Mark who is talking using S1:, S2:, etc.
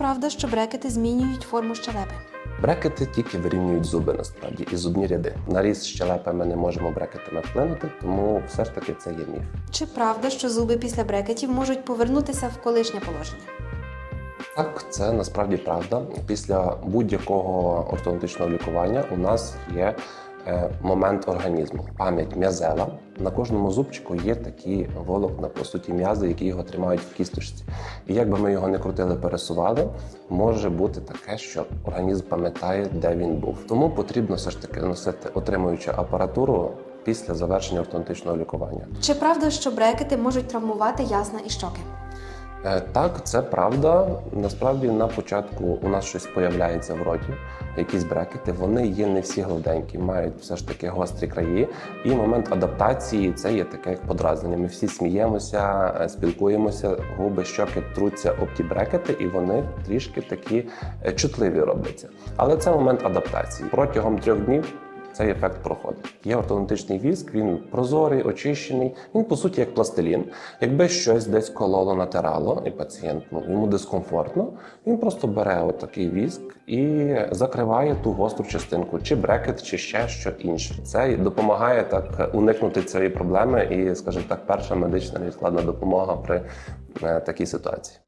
S1: правда, що брекети змінюють форму щелепи?
S2: Брекети тільки вирівнюють зуби насправді і зубні ряди. На ріст щелепи ми не можемо брекетами вплинути, тому все ж таки це є міф.
S1: Чи правда, що зуби після брекетів можуть повернутися в колишнє положення?
S2: Так, це насправді правда. Після будь-якого ортодонтичного лікування у нас є момент організму, пам'ять м'язева. На кожному зубчику є такі волокна, по суті, м'язи, які його тримають в кісточці. І як би ми його не крутили, пересували, може бути таке, що організм пам'ятає, де він був. Тому потрібно все ж таки носити отримуючи апаратуру після завершення ортодонтичного лікування.
S1: Чи правда, що брекети можуть травмувати ясна і щоки?
S2: Е, Так, це правда. Насправді на початку у нас щось появляється в роті, якісь брекети. Вони є не всі гладенькі, мають все ж таки гострі краї. І момент адаптації це є таке як подразнення. Ми всі сміємося, е, спілкуємося, губи, щоки труться об ті брекети, і вони трішки такі е, чутливі робляться. Але це момент адаптації. Протягом трьох днів цей ефект проходить. Є ортодонтичний віск, він прозорий, очищений. Він по суті як пластилін. Якби щось десь кололо, натирало, і пацієнт ну йому дискомфортно, він просто бере отакий віск і закриває ту гостру частинку, чи брекет, чи ще що інше. Це допомагає так уникнути цієї проблеми, і, скажімо так, перша медична невідкладна допомога при е, такій ситуації.